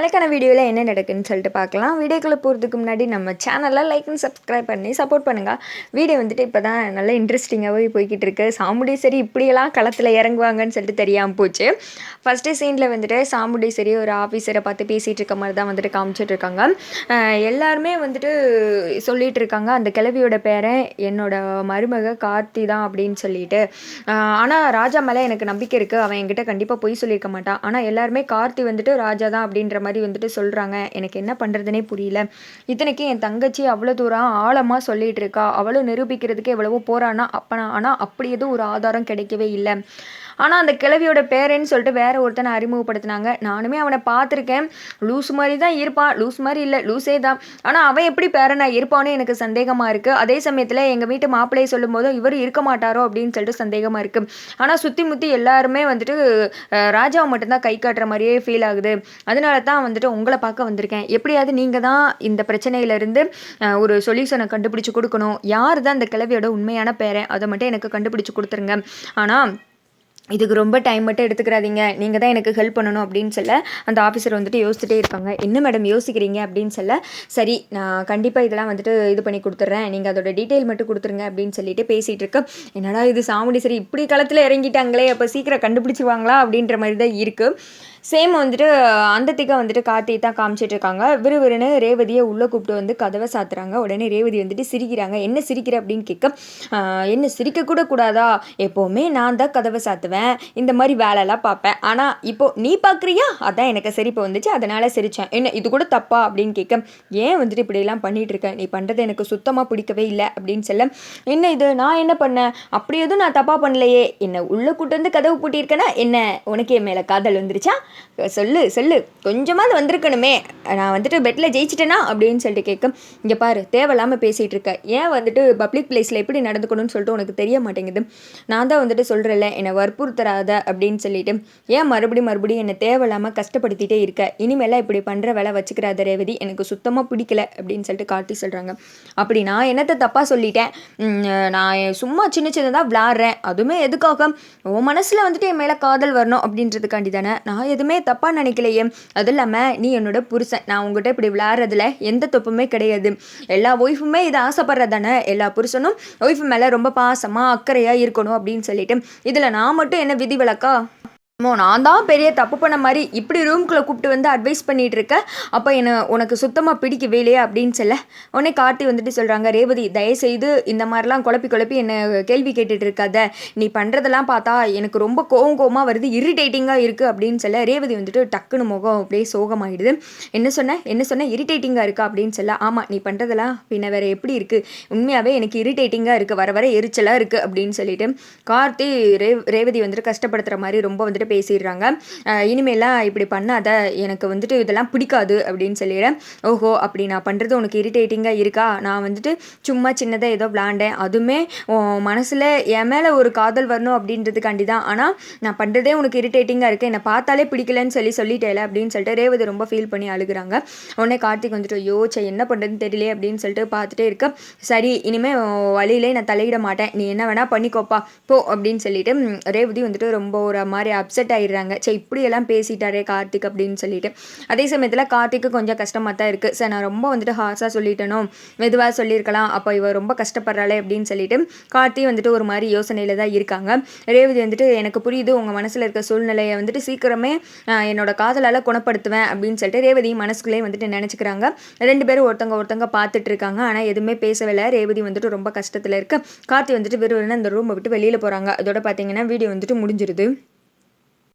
நாளைக்கான வீடியோவில் என்ன நடக்குன்னு சொல்லிட்டு பார்க்கலாம். வீடியோக்குள்ளே போகிறதுக்கு முன்னாடி நம்ம சேனலில் லைக் அண்ட் சப்ஸ்கிரைப் பண்ணி சப்போர்ட் பண்ணுங்கள் வீடியோ வந்துட்டு இப்போ தான் நல்ல இன்ட்ரெஸ்டிங்காகவே போய்கிட்டு இருக்கு. சாமுண்டீஸ்வரி இப்படியெல்லாம் களத்தில் இறங்குவாங்கன்னு சொல்லிட்டு தெரியாமல் போச்சு. ஃபஸ்ட்டு சீனில் வந்துட்டு சாமுண்டீஸ்வரி ஒரு ஆஃபீஸரை பார்த்து பேசிகிட்டு இருக்க மாதிரி தான் வந்துட்டு காமிச்சிட்டு இருக்காங்க. எல்லாருமே வந்துட்டு சொல்லிகிட்டு இருக்காங்க அந்த கிழவியோட பேரை என்னோட மருமக கார்த்தி தான் அப்படின்னு சொல்லிட்டு. ஆனால் ராஜா மேலே எனக்கு நம்பிக்கை இருக்குது அவன் என்கிட்ட கண்டிப்பாக பொய் சொல்லியிருக்க மாட்டான் ஆனால் எல்லாருமே கார்த்தி வந்துட்டு ராஜா தான் அப்படின்ற மாதிரி வந்துட்டு சொல்கிறாங்க எனக்கு என்ன பண்ணுறதுனே புரியல. இத்தனைக்கு என் தங்கச்சி அவ்வளோ தூரம் ஆழமாக சொல்லிட்டு இருக்கா. அவளும் நிரூபிக்கிறதுக்கு எவ்வளவோ போகிறான்னா அப்போ ஆனால் அப்படி எதுவும் ஒரு ஆதாரம் கிடைக்கவே இல்லை. ஆனால் அந்த கிழவியோட பேரன்னு சொல்லிட்டு வேற ஒருத்தனை அறிமுகப்படுத்தினாங்க. நானுமே அவனை பார்த்துருக்கேன். லூஸ் மாதிரி தான் இருப்பான் லூஸ் மாதிரி இல்லை. லூஸே தான். ஆனால் அவன் எப்படி பேரனா இருப்பான்னு எனக்கு சந்தேகமாக இருக்குது அதே சமயத்தில் எங்கள் வீட்டு மாப்பிள்ளையை சொல்லும் போதும் இவர் இருக்க மாட்டாரோ? அப்படின்னு சொல்லிட்டு சந்தேகமாக இருக்குது ஆனால் சுற்றி முற்றி எல்லாருமே வந்துட்டு ராஜாவை மட்டும்தான் கை காட்டுற மாதிரியே ஃபீல் ஆகுது. அதனால தான் வந்துட்டு உங்களை பார்க்க வந்திருக்கேன். எப்படியாவது நீங்கள் தான் இந்த பிரச்சனையிலேருந்து ஒரு சொல்யூஷனை கண்டுபிடிச்சி கொடுக்கணும். யார் தான் இந்த கிழவியோட உண்மையான பேரன்? அதை மட்டும் எனக்கு கண்டுபிடிச்சி கொடுத்துருங்க. ஆனால் இதுக்கு ரொம்ப டைம் மட்டும் எடுத்துக்கிறாதீங்க. நீங்கள் தான் எனக்கு ஹெல்ப் பண்ணணும் அப்படின்னு சொல்ல அந்த ஆஃபீஸர் வந்துட்டு யோசிச்சுட்டே இருப்பாங்க. என்ன மேடம் யோசிக்கிறீங்க அப்படின்னு சொல்ல சரி நான் கண்டிப்பாக இதெல்லாம் வந்துட்டு இது பண்ணி கொடுத்துட்றேன் நீங்கள் அதோட டீட்டெயில் மட்டும் கொடுத்துருங்க அப்படின்னு சொல்லிட்டு பேசிகிட்டு இருக்க. என்னடா இது சாமுண்டி சரி இப்படி களத்தில் இறங்கிட்டாங்களே அப்போ சீக்கிரம் கண்டுபிடிச்சிருவாங்களா அப்படின்ற மாதிரி தான் இருக்குது சேம் வந்துட்டு அந்த திக்கா வந்துட்டு கார்த்தி தான் காமிச்சிட்டு இருக்காங்க விறுவிறுன்னு ரேவதியை உள்ளே கூப்பிட்டு வந்து கதவை சாத்துறாங்க. உடனே ரேவதி வந்துட்டு சிரிக்கிறாங்க. என்ன சிரிக்கிற? அப்படின்னு கேட்க என்ன சிரிக்க கூட கூடாதா? எப்போவுமே நான் தான் கதவை சாத்துவேன். இந்த மாதிரி வேலைலாம் பார்ப்பேன். ஆனால் இப்போ நீ பார்க்குறியா? அதான் எனக்கு சிரிப்பு வந்துச்சு. அதனால் சிரிச்சேன். என்ன இது கூட தப்பா? அப்படின்னு கேட்க ஏன் வந்துட்டு இப்படியெல்லாம் பண்ணிகிட்டு இருக்கேன் நீ பண்ணுறது எனக்கு சுத்தமாக பிடிக்கவே இல்லை. அப்படின்னு சொல்ல என்ன இது? நான் என்ன பண்ணேன்? அப்படி எதுவும் நான் தப்பாக பண்ணலையே. என்ன உள்ளே கூட்டு வந்து கதவு பூட்டியிருக்கேன்னா என்ன? உனக்கு என் மேலே காதல் வந்துருச்சா? சொல்லு சொல்லு. கொஞ்சமாவது வந்திருக்கணுமே. நான் வந்துட்டு பெட்டில் ஜெயிச்சிட்டேனா? அப்படின்னு சொல்லிட்டு கேட்க இங்கே பாரு தேவையில்லாமல் பேசிகிட்டு இருக்க. ஏன் வந்துட்டு பப்ளிக் பிளேஸில் எப்படி நடந்துக்கணும்னு சொல்லிட்டு உனக்கு தெரிய மாட்டேங்குது. நான் தான் வந்துட்டு சொல்கிறேன்ல என்னை வற்புறுத்தராத அப்படின்னு சொல்லிட்டு. ஏன் மறுபடியும் மறுபடியும் என்னை தேவையில்லாமல் கஷ்டப்படுத்திட்டே இருக்க? இனிமேலாம் இப்படி பண்ணுற வேலை வச்சுக்கிறாத ரேவதி எனக்கு சுத்தமாக பிடிக்கல அப்படின்னு சொல்லிட்டு காட்டி சொல்கிறாங்க அப்படி நான் என்னத்தை தப்பாக சொல்லிட்டேன்? நான் சும்மா சின்ன சின்னதாக விளாட்றேன். அதுவுமே எதுக்காக? உன் மனசில் வந்துட்டு என் மேலே காதல் வரணும் அப்படின்றதுக்காண்டி தானே. நான் எதுவுமே தப்பாக நினைக்கலையே. அதுவும் இல்லாமல் நீ என்னோட புருஷன். நான் உங்ககிட்ட இப்படி விளையாடுறதுல எந்த தப்புமே கிடையாது. எல்லா ஒய்ஃபுமே இதை ஆசைப்படுறதானே எல்லா புருஷனும் ஒய்ஃபு மேலே ரொம்ப பாசமாக அக்கறையாக இருக்கணும் அப்படின்னு சொல்லிட்டு. இதில் நான் மட்டும் என்ன விதி விலக்கா அம்மோ நான் தான் பெரிய தப்பு பண்ண மாதிரி இப்படி ரூம்குள்ளே கூப்பிட்டு வந்து அட்வைஸ் பண்ணிகிட்டு இருக்க. அப்போ என்ன உனக்கு சுத்தமாக பிடிக்கவே இல்லையா அப்படின்னு சொல்ல. உடனே கார்த்தி வந்துட்டு சொல்கிறாங்க ரேவதி தயவுசெய்து இந்த மாதிரிலாம் குழப்பி குழப்பி என்னை கேள்வி கேட்டுட்டு இருக்காத. நீ பண்ணுறதெல்லாம் பார்த்தா எனக்கு ரொம்ப கோவம் கோவமாக வருது இரிட்டேட்டிங்காக இருக்குது அப்படின்னு சொல்ல. ரேவதி வந்துட்டு டக்குன்னு முகம் அப்படியே சோகமாயிடுது. என்ன சொன்ன? என்ன சொன்ன? இரிட்டேட்டிங்காக இருக்கா அப்படின்னு சொல்ல. ஆமாம் நீ பண்ணுறதெல்லாம் பின்ன வேறு எப்படி இருக்குது உண்மையாகவே எனக்கு இரிட்டேட்டிங்காக இருக்குது வர வர எரிச்சலாக இருக்குது அப்படின்னு சொல்லிட்டு. கார்த்தி ரே ரேவதி வந்துட்டு கஷ்டப்படுத்துகிற மாதிரி ரொம்ப வந்துட்டு பேசிடுறாங்க. இனிமேலாம் இப்படி பண்ணாத எனக்கு வந்துட்டு இதெல்லாம் பிடிக்காது அப்படின்னு சொல்லிடுறேன். ஓஹோ அப்படி நான் பண்ணுறது உனக்கு இரிட்டேட்டிங்காக இருக்கா? நான் வந்துட்டு சும்மா சின்னதாக ஏதோ விளாண்டேன். அதுவுமே மனசில் என் மேலே ஒரு காதல் வரணும் அப்படின்றதுக்காண்டி தான். ஆனால் நான் பண்ணுறதே உனக்கு இரிட்டேட்டிங்காக இருக்குது என்னை பார்த்தாலே பிடிக்கலன்னு சொல்லி சொல்லிட்டேல அப்படின்னு சொல்லிட்டு ரேவதி ரொம்ப ஃபீல் பண்ணி அழுகுறாங்க. உடனே கார்த்திக் வந்துட்டு யோச்சை என்ன பண்ணுறதுன்னு தெரியலையே அப்படின்னு சொல்லிட்டு பார்த்துட்டே இருக்க. சரி இனிமேல் வழியிலே நான் தலையிட மாட்டேன். நீ என்ன வேணால் பண்ணிக்கோப்பா. போ அப்படின்னு சொல்லிட்டு ரேவதி வந்துட்டு ரொம்ப ஒரு மாதிரி அப்செட் ஆயிடுறாங்க. சரி இப்படியெல்லாம் பேசிட்டாரே கார்த்திக் அப்படின்னு சொல்லிட்டு. அதே சமயத்தில் கார்த்திக்கு கொஞ்சம் கஷ்டமாக தான் இருக்குது சார் நான் ரொம்ப வந்துட்டு ஹார்ஸாக சொல்லிட்டேனோ மெதுவாக சொல்லியிருக்கலாம். அப்போ இவ ரொம்ப கஷ்டப்படுறாளே அப்படின்னு சொல்லிட்டு கார்த்தி வந்துட்டு ஒரு மாதிரி யோசனையில் தான் இருக்காங்க. ரேவதி வந்துட்டு எனக்கு புரியுது. உங்கள் மனசில் இருக்க சூழ்நிலையை வந்துட்டு சீக்கிரமே என்னோட காதலால் குணப்படுத்துவேன். அப்படின்னு சொல்லிட்டு ரேவதி மனசுக்குள்ளேயே வந்துட்டு நினச்சிக்கிறாங்க. ரெண்டு பேரும் ஒருத்தங்க ஒருத்தங்க பார்த்துட்டு இருக்காங்க. ஆனால் எதுவுமே பேசவில்லை. ரேவதி வந்துட்டு ரொம்ப கஷ்டத்தில் இருக்கு. கார்த்தி வந்துட்டு விறுவிறுன்னு அந்த ரூமை விட்டு வெளியில் போகிறாங்க அதோட பார்த்தீங்கன்னா வீடியோ வந்துட்டு முடிஞ்சிருது.